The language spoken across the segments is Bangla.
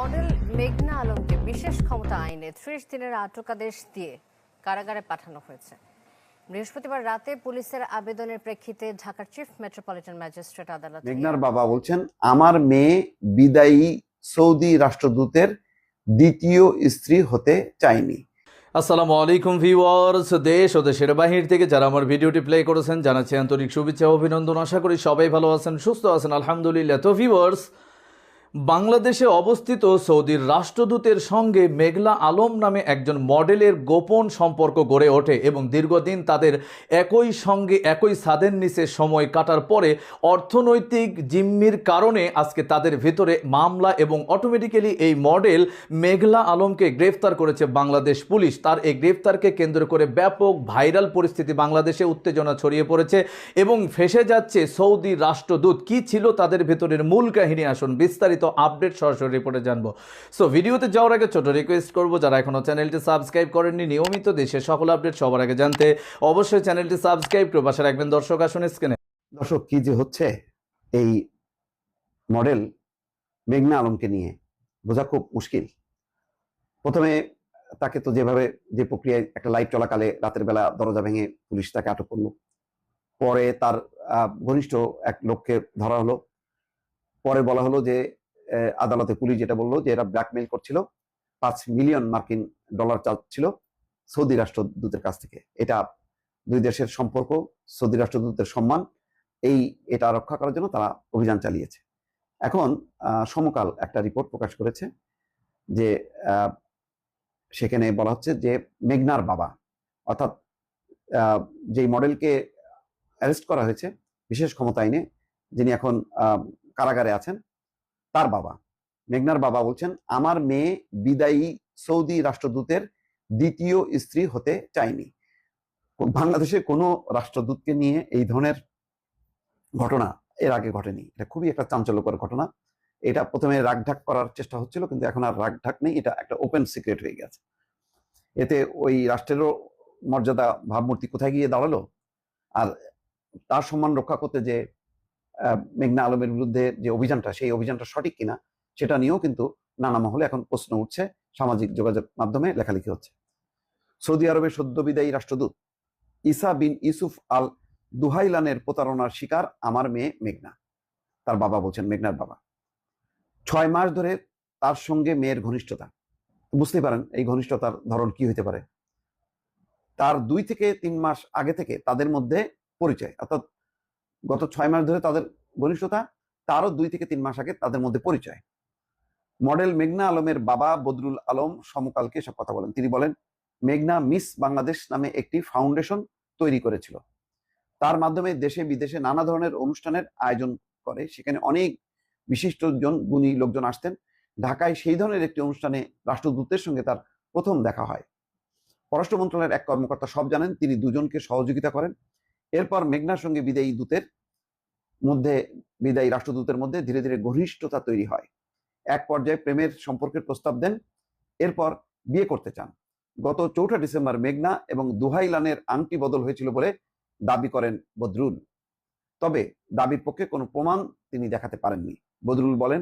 মডেল মেঘনা আলমকে বিশেষ ক্ষমতা আইনে ত্রিশ দিনের আটকাদেশ দিয়ে কারাগারে পাঠানো হয়েছে। বৃহস্পতিবার রাতে পুলিশের আবেদনের প্রেক্ষিতে ঢাকার চিফ মেট্রোপলিটন ম্যাজিস্ট্রেট আদালত মেঘনার বাবা বলছেন আমার মেয়ে বিদায়ী সৌদি রাষ্ট্রদূতের দ্বিতীয় স্ত্রী হতে চায়নি আসসালামু আলাইকুম ভিউয়ার্স দেশ ও দেশের বাহির থেকে যারা আমার ভিডিওটি প্লে করেছেন জানাচ্ছি আন্তরিক শুভেচ্ছা ও অভিনন্দন। আশা করি সবাই ভালো আছেন সুস্থ আছেন আলহামদুলিল্লাহ। তো ভিউয়ার্স বাংলাদেশে অবস্থিত সৌদির রাষ্ট্রদূতের সঙ্গে মেঘলা আলম নামে একজন মডেলের গোপন সম্পর্ক গড়ে ওঠে এবং দীর্ঘদিন তাদের একই সঙ্গে একই ছাদের নিচে সময় কাটার পরে অর্থনৈতিক জিম্মির কারণে আজকে তাদের ভেতরে মামলা এবং অটোমেটিক্যালি এই মডেল মেঘলা আলমকে গ্রেফতার করেছে বাংলাদেশ পুলিশ। তার এই গ্রেফতারকে কেন্দ্র করে ব্যাপক ভাইরাল পরিস্থিতি বাংলাদেশে উত্তেজনা ছড়িয়ে পড়েছে এবং ফেসে যাচ্ছে সৌদি রাষ্ট্রদূত। কি ছিল তাদের ভেতরের মূল কাহিনী? আসুন বিস্তারিত আপডেট সরাসরি রিপোর্টে জানব। সো ভিডিওতে যাওয়ার আগে ছোট রিকোয়েস্ট করব, যারা এখনও চ্যানেলটি সাবস্ক্রাইব করেননি, নিয়মিত দেশের সকল আপডেট সবার আগে জানতে অবশ্যই চ্যানেলটি সাবস্ক্রাইব করে পাশে রাখবেন দর্শক আসুন স্ক্রিনে দর্শক, কি যে হচ্ছে এই মডেল মেঘনা আলমকে নিয়ে, বোঝা খুব মুশকিল। প্রথমে তাকে তো যেভাবে যে প্রক্রিয়ায় একটা লাইভ চলাকালে রাতের বেলা দরজা ভেঙে পুলিশ তাকে আটক করল। পরে তার ঘনিষ্ঠ এক লোককে ধরা হলো। পরে বলা হলো যে আদালতে পুলিশ যেটা বলল যে এরা ব্ল্যাকমেইল করছিল, পাঁচ মিলিয়ন মার্কিন ডলার চাচ্ছিল সৌদি রাষ্ট্রদূতের কাছ থেকে। এটা দুই দেশের সম্পর্ক, সৌদি রাষ্ট্রদূতের সম্মান, এই এটা রক্ষা করার জন্য তারা অভিযান চালিয়েছে। এখন সমকাল একটা রিপোর্ট প্রকাশ করেছে যে সেখানে বলা হচ্ছে যে মেঘনার বাবা, অর্থাৎ যেই মডেলকে অ্যারেস্ট করা হয়েছে, বিশেষ ক্ষমতা আইনে যিনি এখন কারাগারে আছেন তার বাবা। মেঘনার বাবা বলছেন, আমার মেয়ে বিদায়ী সৌদি রাষ্ট্রদূতের দ্বিতীয় স্ত্রী হতে চায়নি। বাংলাদেশে কোনো রাষ্ট্রদূতকে নিয়ে এই ধরনের ঘটনা এর আগে ঘটেনি। এটা খুবই একটা চাঞ্চল্যকর ঘটনা। এটা প্রথমে রাগঢাক করার চেষ্টা হচ্ছিল, কিন্তু এখন আর রাগঢাক নেই, এটা একটা ওপেন সিক্রেট হয়ে গেছে। এতে ওই রাষ্ট্রেরও মর্যাদা ভাবমূর্তি কোথায় গিয়ে দাঁড়াল? আর তার সম্মান রক্ষা করতে যে মেঘনা আলমের বিরুদ্ধে যে অভিযানটা, সেই অভিযানটা সঠিক কিনা, সেটা নিয়েও কিন্তু নানা মহলে এখন প্রশ্ন উঠছে সামাজিক যোগাযোগ মাধ্যমে লেখালেখি হচ্ছে। সৌদি আরবের সদ্য বিদায়ী রাষ্ট্রদূত ইসা বিন ইউসুফ আল দুহাইলানের প্রতারণার শিকার আমার মেয়ে মেঘনা। তার বাবা বলছেন, মেঘনার বাবা। ছয় মাস ধরে তার সঙ্গে মেয়ের ঘনিষ্ঠতা। বুঝতেই পারেন এই ঘনিষ্ঠতার ধরন কি হতে পারে। তার দুই থেকে তিন মাস আগে থেকে তাদের মধ্যে পরিচয়, অর্থাৎ গত ছয় মাস ধরে তাদের ঘনিষ্ঠতা, তারও দুই থেকে তিন মাস আগে তাদের মধ্যে পরিচয়। মডেল মেঘনা আলমের বাবা বদরুল আলম সমকালকে সব কথা বলেন। তিনি বলেন, মেঘনা মিস বাংলাদেশ নামে একটি ফাউন্ডেশন তৈরি করেছিল। তার মাধ্যমে দেশে বিদেশে নানা ধরনের অনুষ্ঠানের আয়োজন করে। সেখানে অনেক বিশিষ্টজন গুণী লোকজন আসতেন। ঢাকায় সেই ধরনের একটি অনুষ্ঠানে রাষ্ট্রদূতের সঙ্গে তার প্রথম দেখা হয়। পররাষ্ট্র মন্ত্রণালয়ের এক কর্মকর্তা সব জানেন, তিনি দুজনকে সহযোগিতা করেন। এরপর মেঘনার সঙ্গে বিদায়ী দূতের মধ্যে, বিদায়ী রাষ্ট্রদূতের মধ্যে ধীরে ধীরে ঘনিষ্ঠতা তৈরি হয়। এক পর্যায়ে প্রেমের সম্পর্কের প্রস্তাব দেন, এরপর বিয়ে করতে চান। গত চৌঠা ডিসেম্বর মেঘনা এবং দুহাইলানের আংটি বদল হয়েছিল বলে দাবি করেন বদরুল। তবে দাবির পক্ষে কোনো প্রমাণ তিনি দেখাতে পারেননি। বদরুল বলেন,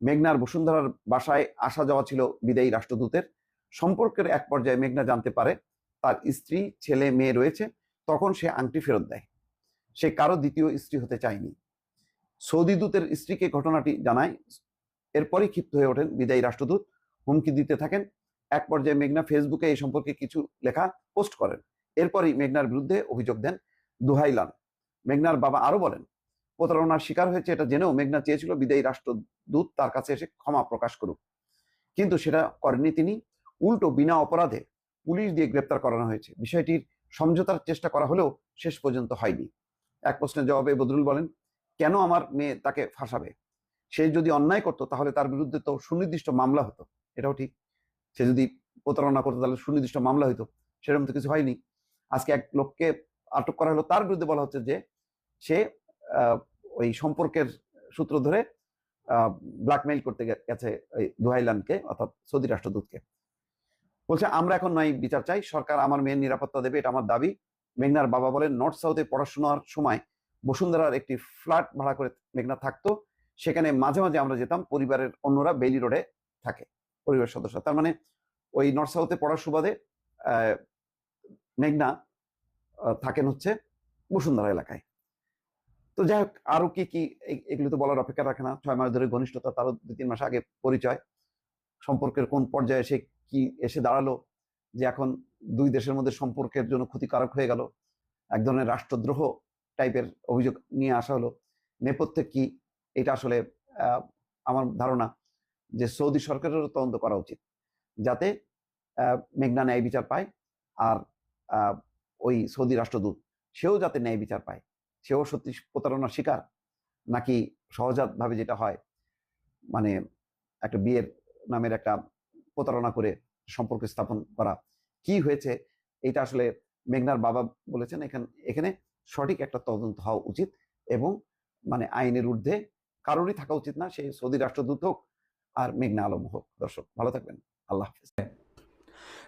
মেঘনার বসুন্ধরার বাসায় আসা যাওয়া ছিল বিদায়ী রাষ্ট্রদূতের। সম্পর্কের এক পর্যায়ে মেঘনা জানতে পারে, তার স্ত্রী, ছেলে, মেয়ে রয়েছে। তখন সে আংটি ফেরত দেয়। সে কারও দ্বিতীয় স্ত্রী হতে চায়নি। সৌদি দূতের স্ত্রীকে ঘটনাটি জানায়। এরপরই ক্ষিপ্ত হয়ে ওঠেন বিদায়ী রাষ্ট্রদূত। হুমকি দিতে থাকেন। এক পর্যায়ে মেঘনা ফেসবুকে এই সম্পর্কে কিছু লেখা পোস্ট করেন। এরপরই মেঘনার বিরুদ্ধে অভিযোগ দেন দুহাইলান মেঘনার বাবা আরও বলেন, প্রতারণার শিকার হয়েছে এটা জেনেও মেঘনা চেয়েছিল বিদায়ী রাষ্ট্রদূত তার কাছে এসে ক্ষমা প্রকাশ করুক। কিন্তু সেটা করেননি তিনি। উল্টো বিনা অপরাধে পুলিশ দিয়ে গ্রেপ্তার করানো হয়েছে। বিষয়টির সমঝোতার চেষ্টা করা হলেও শেষ পর্যন্ত হয়নি। এক প্রশ্নের জবাবে বদরুল বলেন, কেন আমার মেয়ে তাকে ফাঁসাবে? সে যদি অন্যায় করতো, তাহলে তার বিরুদ্ধে তো সুনির্দিষ্ট মামলা হতো। এটাও ঠিক। সে যদি প্রতারণা করতো, তাহলে সুনির্দিষ্ট মামলা হতো সেরকম তো কিছু হয়নি। আজকে এক লোককে আটক করা হলো, তার বিরুদ্ধে বলা হচ্ছে যে, সে ওই সম্পর্কের সূত্র ধরে ব্ল্যাকমেইল করতে গেছে ওই দুহাইলানকে, অর্থাৎ সৌদি রাষ্ট্রদূতকে। বলছে, আমরা এখন নয় বিচার চাই। সরকার আমার মেয়ের নিরাপত্তা দেবে, এটা আমার দাবি। মেঘনার বাবা বলেন নর্থ সাউথে পড়াশোনার সময় বসুন্ধরার একটি ফ্ল্যাট ভাড়া করে মেঘনা থাকতো। সেখানে মাঝে মাঝে আমরা যেতাম, পরিবারের অন্যরা বেলি রোডে থাকে পরিবার সদস্য তার মানে ওই নর্থ সাউথে পড়ার সুবাদে মেঘনা থাকেন হচ্ছে বসুন্ধরা এলাকায়। তো যাই হোক, আরও কি কি এগুলো তো বলার অপেক্ষা রাখে না। ছয় মাস ধরে ঘনিষ্ঠতা, তারও দুই তিন মাস আগে পরিচয়। সম্পর্কের কোন পর্যায়ে এসে কি এসে দাঁড়াল যে এখন দুই দেশের মধ্যে সম্পর্কের জন্য ক্ষতিকারক হয়ে গেল? এক ধরনের রাষ্ট্রদ্রোহ টাইপের অভিযোগ নিয়ে আসা হলো। নেপথ্যে কি? এটা আসলে আমার ধারণা যে সৌদি সরকারেরও তদন্ত করা উচিত যাতে মেঘনা ন্যায় বিচার পায় আর ওই সৌদি রাষ্ট্রদূত সেও যাতে ন্যায় বিচার পায়। সেও সত্যি প্রতারণার শিকার নাকি সহজাতভাবে যেটা হয় মানে একটা বিয়ের নামের একটা প্রতারণা করে সম্পর্ক স্থাপন করা। কি হয়েছে? এটা আসলে মেঘনার বাবা বলেছেন, এখানে এখানে সঠিক একটা তদন্ত হওয়া উচিত এবং মানে আইনের ঊর্ধ্বে কারোরই থাকা উচিত না, সে সৌদি রাষ্ট্রদূত হোক আর মেঘনা আলম হোক। দর্শক, ভালো থাকবেন। আল্লাহ হাফিজ।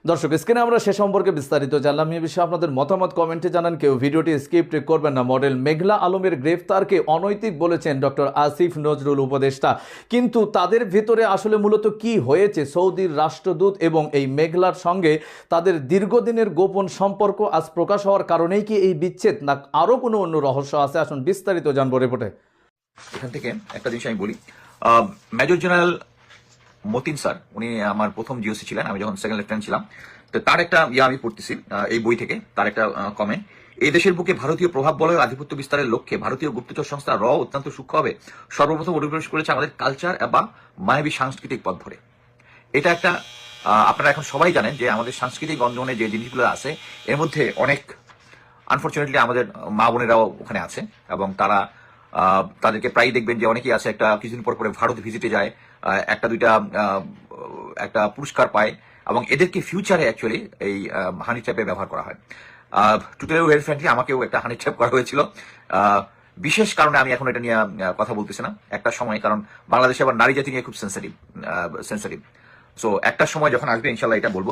দর্শক স্ক্রিনে আমরা সে সম্পর্কে বিস্তারিত জানলাম। এই বিষয়ে আপনাদের মতামত কমেন্টে জানান। কেউ ভিডিওটি স্কিপ করবেন না। মডেল মেঘলা আলমের গ্রেফতারকে অনৈতিক বলেছেন ডক্টর আসিফ নজরুল উপদেষ্টা। কিন্তু তাদের ভিতরে আসলে মূলত কি হয়েছে? সৌদির রাষ্ট্রদূত এবং এই মেঘলার সঙ্গে তাদের দীর্ঘদিনের গোপন সম্পর্ক আজ প্রকাশ হওয়ার কারণেই কি এই বিচ্ছেদ? না, আরও কোনো অন্য রহস্য আছে? আসুন বিস্তারিত জানব রিপোর্টে। এখান থেকে একটা জিনিস আমি বলি। মেজর জেনারেল মতিন স্যার, উনি আমার প্রথম জিওসি ছিলেন, আমি যখন সেকেন্ড লেফটেন্যান্ট ছিলাম। তো তার একটা ইয়ে আমি পড়তেছি এই বই থেকে, তার একটা কমেন্ট এই দেশের বুকে ভারতীয় প্রভাব বলয় আধিপত্য বিস্তারের লক্ষ্যে ভারতীয় গুপ্তচর সংস্থা র অত্যন্ত সূক্ষ্মভাবে সর্বপ্রথম অনুপ্রবেশ করেছে আমাদের কালচার বা মায়াবী সাংস্কৃতিক পথ ধরে। এটা একটা আপনারা এখন সবাই জানেন যে আমাদের সাংস্কৃতিক অঞ্জনে যে জিনিসগুলো আছে, এর মধ্যে অনেক আনফর্চুনেটলি আমাদের মা বোনেরাও ওখানে আছে এবং তারা তাদেরকে প্রায়ই দেখবেন যে অনেকেই আছে একটা কিছুদিন পর পরে ভারত ভিজিটে যায় একটা দুইটা একটা পুরস্কার পায় এবং এদেরকে ফিউচারে অ্যাকচুয়ালি এই হানি ট্র্যাপে ব্যবহার করা হয়। টুটেল ওয়েল ফ্রেন্ডলি আমাকেও একটা হানি ট্র্যাপ করা হয়েছিল। বিশেষ কারণে আমি এখন এটা নিয়ে কথা বলতেছি না। একটা সময়, কারণ বাংলাদেশে আবার নারী জাতি নিয়ে খুব সেন্সিটিভ সেন্সিটিভ সো একটা সময় যখন আসবে ইনশাল্লাহ এটা বলব।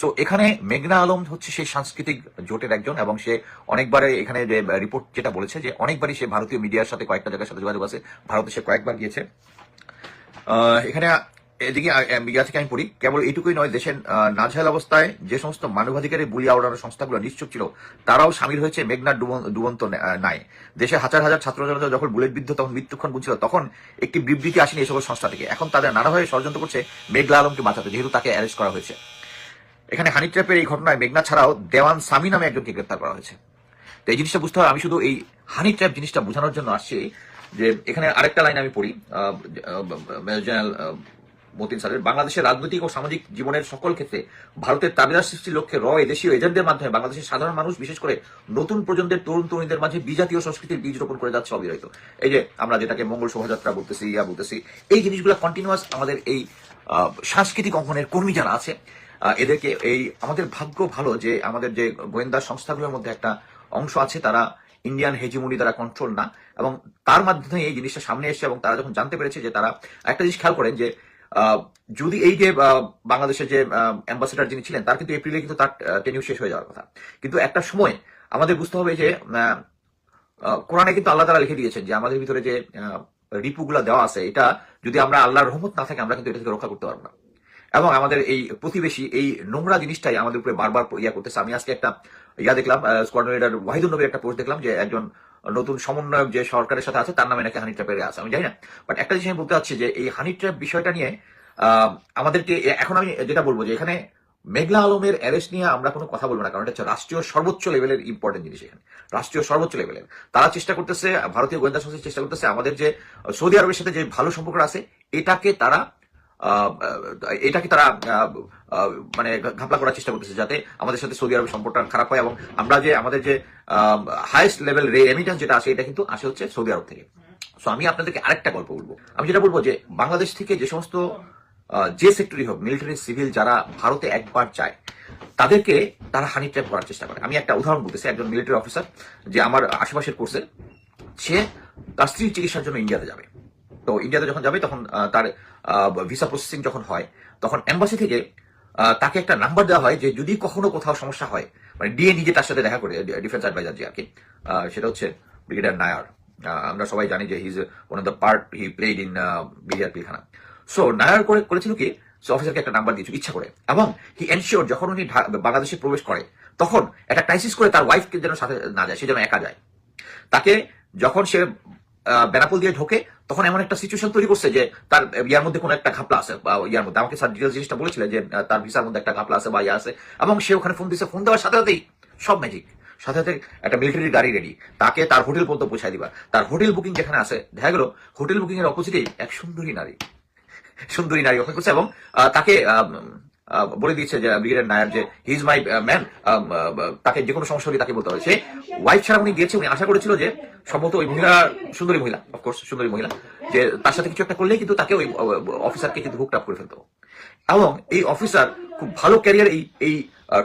সো এখানে মেঘনা আলম হচ্ছে সেই সাংস্কৃতিক জোটের একজন এবং সে অনেকবারে এখানে যে রিপোর্ট যেটা বলেছে যে অনেকবারই সে ভারতীয় মিডিয়ার সাথে কয়েকটা জায়গার সাথে যোগাযোগ আছে। ভারতে সে কয়েকবার গিয়েছে। এখানে এদিকে মিডিয়া থেকে আমি পড়ি। কেবল এইটুকুই নয়, দেশের নাজেহাল অবস্থায় যে সমস্ত মানবাধিকারের বুলি আওড়ানোর সংস্থাগুলো নিশ্চুপ ছিল, তারাও সামিল হয়েছে মেঘনার ডুবন- ডুবন্ত নাই দেশে হাজার হাজার ছাত্র জনতা যখন বুলেট বিদ্ধ তখন মৃত্যুক্ষণ বুঝছিল তখন একটি বিবৃতি আসেনি সকল সংস্থা থেকে। এখন তাদের নানাভাবে ষড়যন্ত্র করছে মেঘলা আলমকে বাঁচাতে, যেহেতু তাকে অ্যারেস্ট করা হয়েছে। এখানে হানি ট্র্যাপের এই ঘটনায় মেঘনা ছাড়াও দেওয়ান সামি নামে একজনকে গ্রেপ্তার করা হয়েছে। তো এই জিনিসটা বুঝতে হবে, আমি শুধু এই হানি ট্র্যাপ জিনিসটা বোঝানোর জন্য আসছি। যে এখানে আরেকটা লাইন আমি পড়ি জেনারেল মতিন স্যারের, বাংলাদেশের রাজনৈতিক ও সামাজিক জীবনের সকল ক্ষেত্রে ভারতের তাবেদার সৃষ্টির লক্ষ্যে র এদেশীয় এজেন্টদের মাধ্যমে বাংলাদেশের সাধারণ মানুষ, বিশেষ করে নতুন প্রজন্মের তরুণ তরুণীদের মাঝে বিজাতীয় সংস্কৃতির বীজ রোপণ করে যাচ্ছে অবিরত। এই যে আমরা যেটাকে মঙ্গল শোভাযাত্রা বলতেছি, ইয়া বলতেছি, এই জিনিসগুলো কন্টিনিউয়াস আমাদের এই সাংস্কৃতিক অঙ্গনের কর্মী যারা আছে এদেরকে এই আমাদের ভাগ্য ভালো যে আমাদের যে গোয়েন্দা সংস্থাগুলোর মধ্যে একটা অংশ আছে, তারা ইন্ডিয়ান হেজিমনি দ্বারা কন্ট্রোল না। এবং তার মাধ্যমে এই জিনিসটা সামনে এসেছে এবং তারা যখন জানতে পেরেছে যে তারা একটা জিনিস খেয়াল করেন যে যদি এই যে বাংলাদেশের যে অ্যাম্বাসেডার যিনি ছিলেন, তার কিন্তু এপ্রিলে কিন্তু তার টেনিউ শেষ হয়ে যাওয়ার কথা। কিন্তু একটা সময় আমাদের বুঝতে হবে যে কোরআনে কিন্তু আল্লাহ তারা লিখে দিয়েছেন যে, আমাদের ভিতরে যে রিপুগুলা দেওয়া আছে, এটা যদি আমরা আল্লাহর রহমত না থাকে, আমরা কিন্তু এটা থেকে রক্ষা করতে পারব না। এবং আমাদের এই প্রতিবেশী, এই নোংরা জিনিসটাই আমাদের উপরে বারবার ইয়া করতেছে। আমি আজকে একটা ইয়া দেখলাম স্কোয়াড্রন লিডার ওয়াহিদুল নবীর একটা পোস্ট দেখলাম যে একজন নতুন সমন্বয়ক যে সরকারের সাথে আছে, তার নামে নাকি হানি ট্র্যাপের আছে, আমি জানি না। বাট একটা জিনিস আমি বলতে চাচ্ছি যে এই হানি ট্র্যাপ বিষয়টা নিয়ে আমাদেরকে এখন আমি যেটা বলব যে এখানে মেঘলা আলমের অ্যারেস্ট নিয়ে আমরা কোনো কথা বলব না, কারণ এটা হচ্ছে রাষ্ট্রীয় সর্বোচ্চ লেভেলের ইম্পর্টেন্ট জিনিস এখানে। রাষ্ট্রীয় সর্বোচ্চ লেভেলের তারা চেষ্টা করতেছে, ভারতীয় গোয়েন্দা সংস্থা চেষ্টা করতেছে, আমাদের যে সৌদি আরবের সাথে যে ভালো সম্পর্ক আছে, এটাকে তারা এটাকে তারা মানে ঘাপলা করার চেষ্টা করতেছে যাতে আমাদের সাথে সৌদি আরবের সম্পর্কটা খারাপ হয় এবং আমরা যে, আমাদের যে হাইয়েস্ট লেভেল রেমিটেন্স যেটা আসে, এটা কিন্তু আসে হচ্ছে সৌদি আরব থেকে। সো আমি আপনাদেরকে আরেকটা গল্প বলব। আমি যেটা বলব যে, বাংলাদেশ থেকে যে সমস্ত যে সেক্টরই হোক মিলিটারি সিভিল যারা ভারতে একবার যায়, তাদেরকে তারা হানি ট্র্যাপ করার চেষ্টা করে। আমি একটা উদাহরণ বলতেছি, একজন মিলিটারি অফিসার যে আমার আশেপাশের কোর্সে সে তার স্ত্রীর চিকিৎসার জন্য ইন্ডিয়াতে যাবে। তো ইন্ডিয়াতে যখন যাবে, তখন তার ভিসা প্রসেসিং যখন হয়, তখন এম্বাসি থেকে তাকে একটা নাম্বার দেওয়া হয় যে যদি কখনো কোথাও সমস্যা হয় মানে ডিএ নিজে তার সাথে দেখা করে ডিফেন্স অ্যাডভাইজার যে আর কি সেটা হচ্ছে ব্রিগেডিয়ার নায়ার আমরা সবাই জানি যে his one of the part he played in BDR Pilkhana so Nair করে, করেছিল কি, সে অফিসারকে একটা নাম্বার দিয়েছিল, ইচ্ছা করে। এবং হি এনশিওর যখন উনি বাংলাদেশে প্রবেশ করে, তখন একটা ক্রাইসিস করে তার ওয়াইফকে যেন সাথে না যায়, সে যেন একা যায়। তাকে যখন সে বেনাপোল দিয়ে ঢোকে তখন এমন একটা সিচুয়েশন তৈরি করছে যে তার ইয়ার মধ্যে কোনো একটা ঘাপলা আছে, বা ইয়ার মধ্যে, আমাকে স্যার ডিটেলস জিনিসটা বলেছিলেন যে তার ভিসার মধ্যে একটা ঘাপলা আছে বা ইয়ে আছে, এবং সে ওখানে ফোন দিছে ফোন দেওয়ার সাথে সাথেই সব ম্যাজিক সাথে সাথে একটা মিলিটারি গাড়ি রেডি তাকে তার হোটেল পর্যন্ত পৌঁছায় দিবা তার হোটেল বুকিং যেখানে আছে, দেখা গেল হোটেল বুকিং এর অপোজিটেই এক সুন্দরী নারী সুন্দরী নারী অপেক্ষা করছে এবং তাকে বলে দিচ্ছে যে ব্রিগেডের নায়ার যে হি ইজ মাই ম্যান তাকে যে কোনো সমস্যা হলে তাকে বলতে হবে। সে ওয়াইফ ছাড়া উনি গিয়েছে, উনি আশা করেছিল যে, সম্ভবত ওই মহিলা, সুন্দরী মহিলা অফকোর্স সুন্দরী মহিলা, যে তার সাথে কিছু একটা করলেই কিন্তু তাকে ওই অফিসারকে কিন্তু হুকড আপ করে ফেলতো এবং এই অফিসার খুব ভালো ক্যারিয়ার এই এই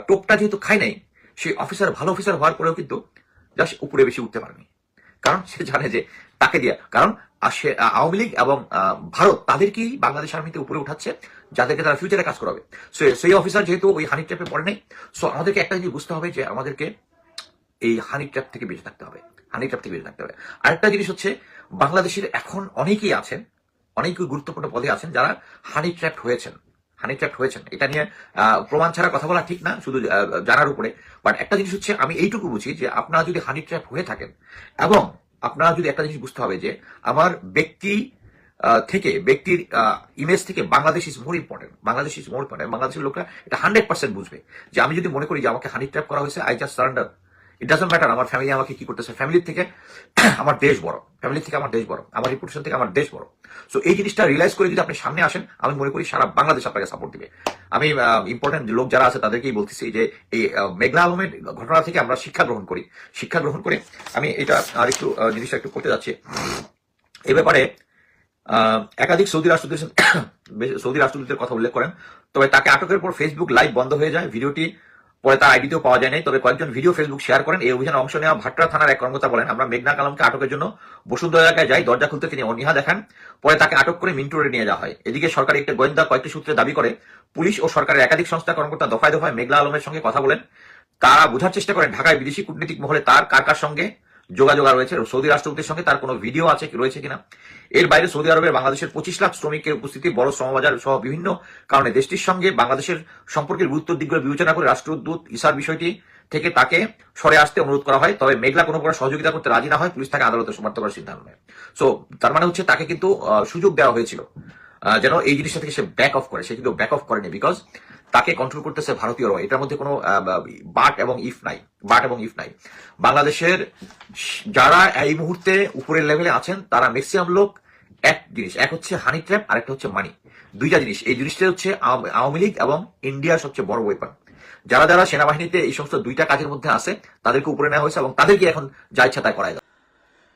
টোপটা যেহেতু খায় নাই, সেই অফিসার ভালো অফিসার হওয়ার পরেও কিন্তু জাস্ট উপরে বেশি উঠতে পারেনি। কারণ সে জানে যে তাকে দিয়া, কারণ আওয়ামী লীগ এবং ভারত তাদেরকেই বাংলাদেশ আর্মিতে উপরে উঠাচ্ছে। যাদেরকে তারা ফিউচারে কাজ করাবে। সো সেই অফিসার যেহেতু ওই হানি ট্র্যাপে পড়ে নেই সো আমাদেরকে একটা জিনিস বুঝতে হবে যে আমাদেরকে এই হানি ট্র্যাপ থেকে বেঁচে থাকতে হবে। হানি ট্র্যাপ থেকে বেঁচে থাকতে হবে। আরেকটা জিনিস হচ্ছে, বাংলাদেশের এখন অনেকেই আছেন অনেকেই গুরুত্বপূর্ণ পদে আছেন যারা হানি ট্র্যাপ হয়েছেন। হানি ট্র্যাপ হয়েছেন। এটা নিয়ে প্রমাণ ছাড়া কথা বলা ঠিক না, শুধু জানার উপরে। বাট একটা জিনিস হচ্ছে, আমি এইটুকু বুঝি যে আপনারা যদি হানি ট্র্যাপ হয়ে থাকেন, এবং আপনারা যদি একটা জিনিস বুঝতে হবে যে, আমার ব্যক্তি থেকে ব্যক্তির ইমেজ থেকে Bangladesh is more important Bangladesh is more important বাংলাদেশের লোকরা এটা হান্ড্রেড পার্সেন্ট বুঝবে। যে আমি যদি মনে করি যে আমাকে হানি ট্র্যাপ করা হয়েছে I just surrender it doesn't matter আমার ফ্যামিলি আমাকে কি করতেছে। ফ্যামিলির থেকে আমার দেশ বড়। ফ্যামিলি থেকে আমার দেশ বড়। আমার রিপুটেশন থেকে আমার দেশ বড়। সো এই জিনিসটা রিয়েলাইজ করে যদি আপনি সামনে আসেন, আমি মনে করি সারা বাংলাদেশ আপনাকে সাপোর্ট দিবে। আমি ইম্পর্টেন্ট লোক যারা আছে তাদেরকেই বলতেছি যে এই মেঘলা আলমের ঘটনা থেকে আমরা শিক্ষা গ্রহণ করি। শিক্ষা গ্রহণ করে আমি এটা আর একটু জিনিসটা একটু করতে যাচ্ছি। এ ব্যাপারে একাধিক সৌদি রাষ্ট্রদূত সৌদি রাষ্ট্রদূতের কথা উল্লেখ করেন। তবে তাকে আটকের পর ফেসবুক লাইভ বন্ধ হয়ে যায়। ভিডিওটি পরে তার আইডিতেও পাওয়া যায় নাই তবে কয়েকজন ভিডিও ফেসবুক শেয়ার করেন। এই অভিযানে অংশ নেওয়া ভাট্রা থানার এক কর্মকর্তা বলেন, আমরা মেঘনা কালামকে আটকের জন্য বসুন্ধরা এলাকায় যাই। দরজা খুলতে তিনি অনীহা দেখান। পরে তাকে আটক করে মিন্টু রোডে নিয়ে যাওয়া হয়। এদিকে সরকারি একটি গোয়েন্দা কয়েকটি সূত্রে দাবি করে, পুলিশ ও সরকারের একাধিক সংস্থা কর্মকর্তা দফায় দফায় মেঘলা আলমের সঙ্গে কথা বলেন। তারা বোঝার চেষ্টা করেন, ঢাকায় বিদেশি কূটনীতিক মহলে তার কার কার সঙ্গে যোগাযোগ রয়েছে সৌদি রাষ্ট্রপতির সঙ্গে তার কোনো ভিডিও আছে রয়েছে কিনা? এর বাইরে সৌদি আরবের বাংলাদেশের পঁচিশ লাখ শ্রমিকের উপস্থিতি বড় শ্রমবাজার সহ বিভিন্ন কারণে দেশটির সঙ্গে বাংলাদেশের সম্পর্কের গুরুত্বের দিকগুলো বিবেচনা করে রাষ্ট্রদূত ইসার বিষয়টি থেকে তাকে সরে আসতে অনুরোধ করা হয়। তবে মেঘলা কোনো প্রকার সহযোগিতা করতে রাজি না হয়, পুলিশ তাকে আদালতে সমর্থ করার সিদ্ধান্ত নেয়। সো তার মানে হচ্ছে তাকে কিন্তু সুযোগ দেওয়া হয়েছিল। যেন এই জিনিসটা থেকে সে ব্যাক অফ করে। সে কিন্তু ব্যাক অফ করেনি বিকজ তাকে কন্ট্রোল করতেছে ভারতীয়রা এটার মধ্যে কোনো বাট এবং ইফ নাই। বাট এবং ইফ নাই। বাংলাদেশের যারা এই মুহূর্তে উপরের লেভেলে আছেন, তারা ম্যাক্সিমাম লোক এক জিনিস। এক হচ্ছে হানি ট্র্যাপ আর একটা হচ্ছে মানি দুইটা জিনিস। এই জিনিসটা হচ্ছে আওয়ামী লীগ এবং ইন্ডিয়ার সবচেয়ে বড় ওয়েপন যারা যারা সেনাবাহিনীতে এই সমস্ত দুইটা কাজের মধ্যে আছে, তাদেরকে উপরে নেওয়া হয়েছে এবং তাদেরকে এখন যা ইচ্ছা তাই করায়